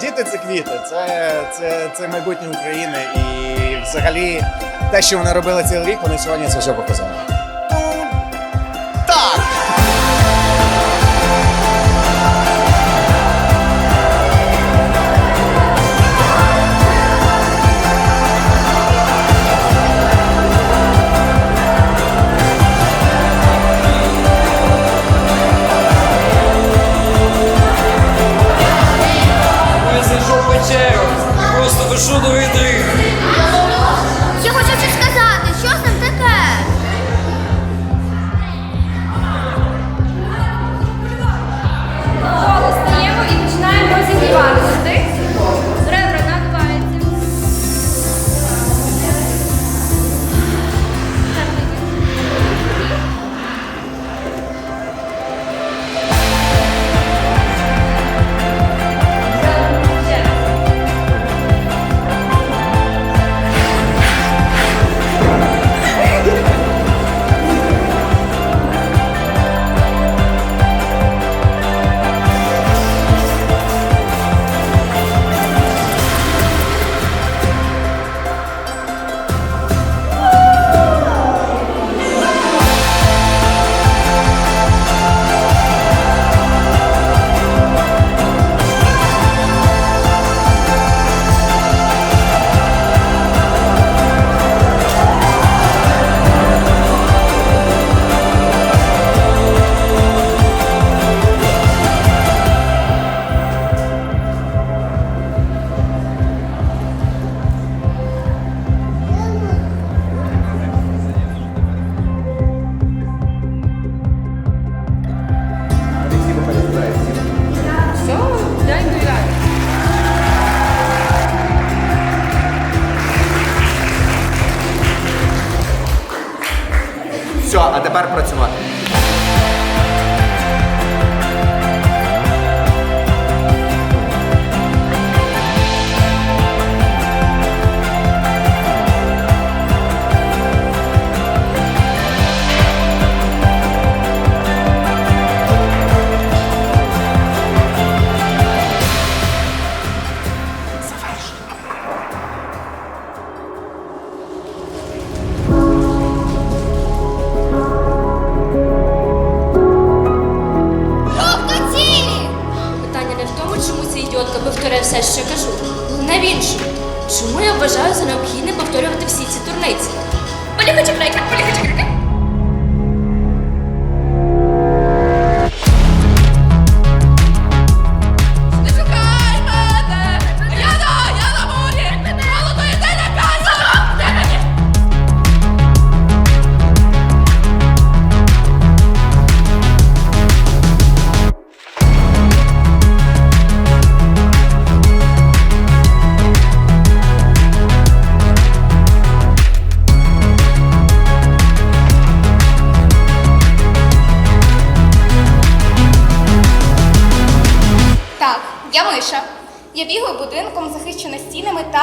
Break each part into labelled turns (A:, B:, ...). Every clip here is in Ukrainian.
A: Діти це квіти, це, це, це майбутнє України. І взагалі те, що вони робили цілий рік, вони сьогодні це вже показали.
B: Все,
A: а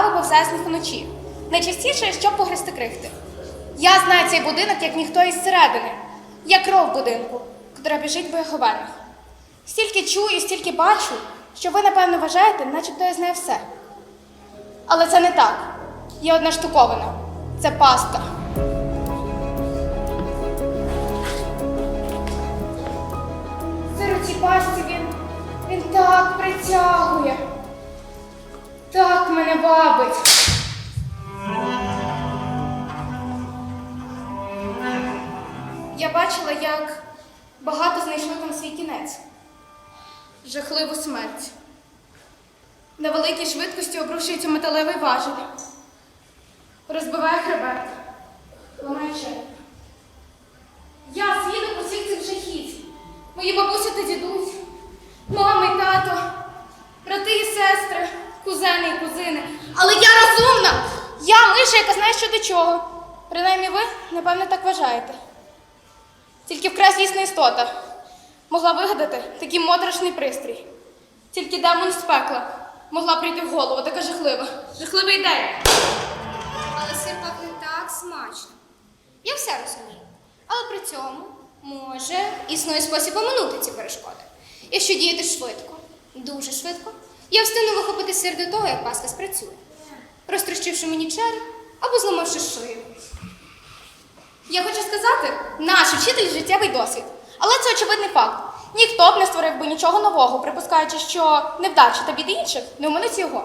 C: стінами та виповзаю з них вночі. Найчастіше, щоб погризти крихти. Я знаю цей будинок як ніхто із середини. Я кров будинку, котра біжить по його. Стільки чую, стільки бачу, що ви, напевно, вважаєте, начебто я знаю все. Але це не так. Є одна штуковина. Це пастка. Сир у цій пастці він, він так притягує. Так мене бабить. Я бачила, як багато знайшли там свій кінець. Жахливу смерть. На великій швидкості обрушується металевий важель. Розбиває хребет. Ламає череп. Я свідок усіх цих жахіть. Мої бабуся та дідусь, мама і тато, брати і сестри, кузени і кузини. Але я розумна! Я миша, яка знає, що до чого. Принаймні ви, напевно, так вважаєте. Тільки вкрай злісна істота могла вигадати такий моторошний пристрій. Тільки демон з пекла могла прийти в голову, така жахлива, жахлива ідея.
D: Але сир пахне так смачно. Я все розумію. Але при цьому, може, існує спосіб оминути ці перешкоди. Якщо діяти швидко, дуже швидко, Я встигну вихопити сир до того, як паска спрацює, розтрощивши мені череп або зламавши шию.
C: Я хочу сказати, наш вчитель життєвий досвід. Але це очевидний факт. Ніхто б не створив би нічого нового, припускаючи, що невдачі та біди інших не оминуть його.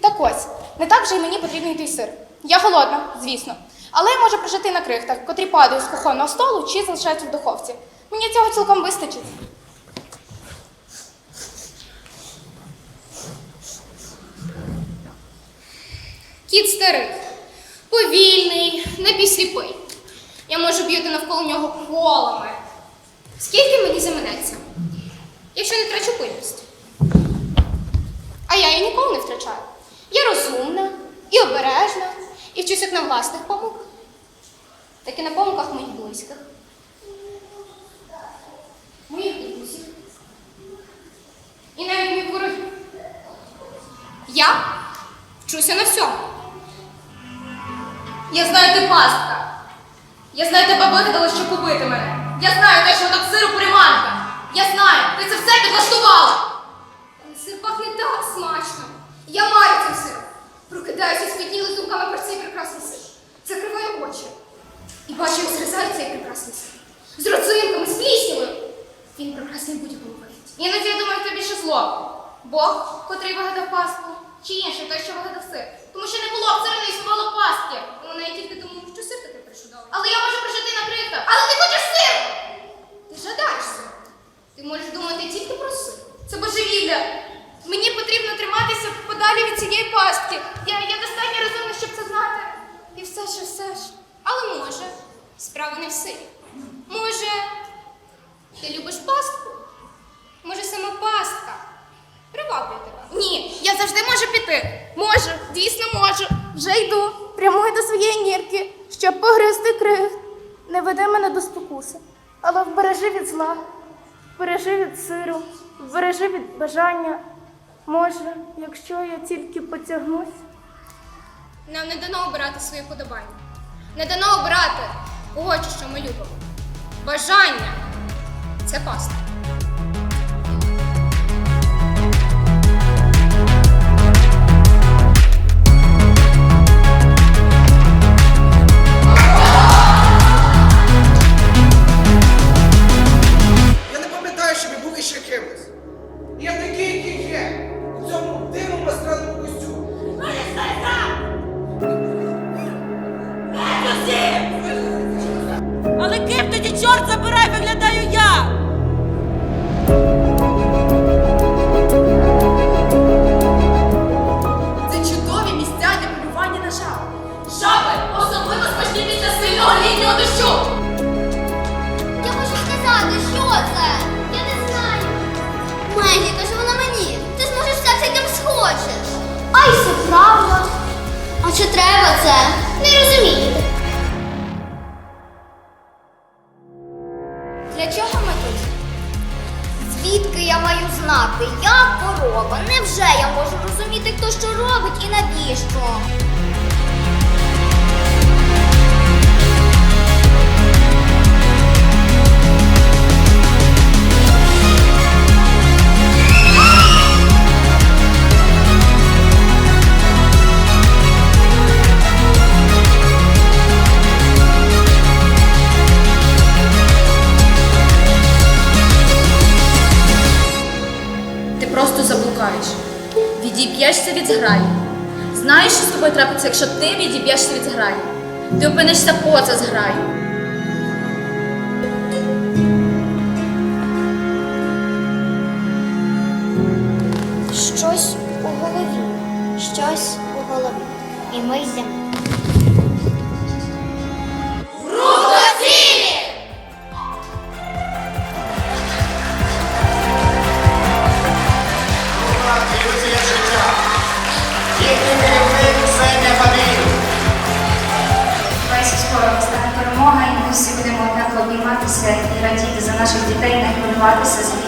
C: Так ось, не так вже й мені потрібний той сир. Я голодна, звісно. Але я можу прожити на крихтах, котрі падають з кухонного столу чи залишаються в духовці. Мені цього цілком вистачить.
D: Кіт старий, повільний, напівсліпий. Я можу б'юти навколо нього колами. Скільки мені заманеться, якщо не трачу пильність? А я її ніколи не втрачаю. Я розумна і обережна, і вчусь як на власних помилках, так і на помилках моїх близьких, моїх друзів і навіть моїх ворогів. Я вчуся на всьому.
C: Я знаю, ти пастка. Я знаю, тебе вигадали, щоб убити мене. Я знаю те, що вона сиру приманка. Я знаю, ти це все підлаштувала.
D: Але Сир пахне так смачно. Я маю цим сиром. Прокидаюся спітніли думками про цей прекрасний сир. Закриваю очі. І бачу, як зрізаю цей прекрасний сир. З родзинками, з пліснявою. Він прекрасний будь-якому вигляді.
C: Іноді я думаю, тобі ще зло. Бог, котрий вигадав пастку, чи інший той, що вигадав сир. Тому що не було б сиру, не існувало пастки.
D: Вона я тільки думаю, що сир таки причудовий.
C: Але я можу прожити на крихтах. Але ти хочеш сир!
D: Ти жадаєшся. Ти можеш думати тільки про сир.
C: Це божевілля. Мені потрібно триматися подалі від цієї пастки. Я, я достатньо розумна, щоб це знати. І все ж, все ж.
D: Але може, справа не в сирі. Може, ти любиш пастку? Може, сама пастка приваблює тебе?
C: Ні, я завжди можу піти. Можу, дійсно можу. Вже йду. Прямую до своєї нірки, щоб погризти крих. Не веди мене до спокуси, але вбережи від зла, вбережи від сиру, бережи від бажання. Може, якщо я тільки потягнусь.
D: Нам не дано обирати свої подобання. Не дано обирати чи що ми любимо. Бажання це пастка.
E: Але ким тоді чорт забирай, виглядаю я!
C: Це чудові місця для полювання на жаб. Жаби особливо смачні після сильного літнього дощу.
F: Я хочу сказати, що це? Я не знаю. Мегі, каже вона мені. Ти зможеш так, яким схочеш. Ай, це правда. А чи треба це? Невже я можу розуміти, хто що робить і навіщо?
C: Зграї. Знаєш, що з тобою трапиться, якщо ти відіб'єшся від зграї? Ти опинишся поза зграю.
F: Щось у голові. Щось у голові. І ми йдемо.
G: Скоро настане перемога, і ми всі будемо однаково обійматися і радіти за наших дітей, не хвилюватися за.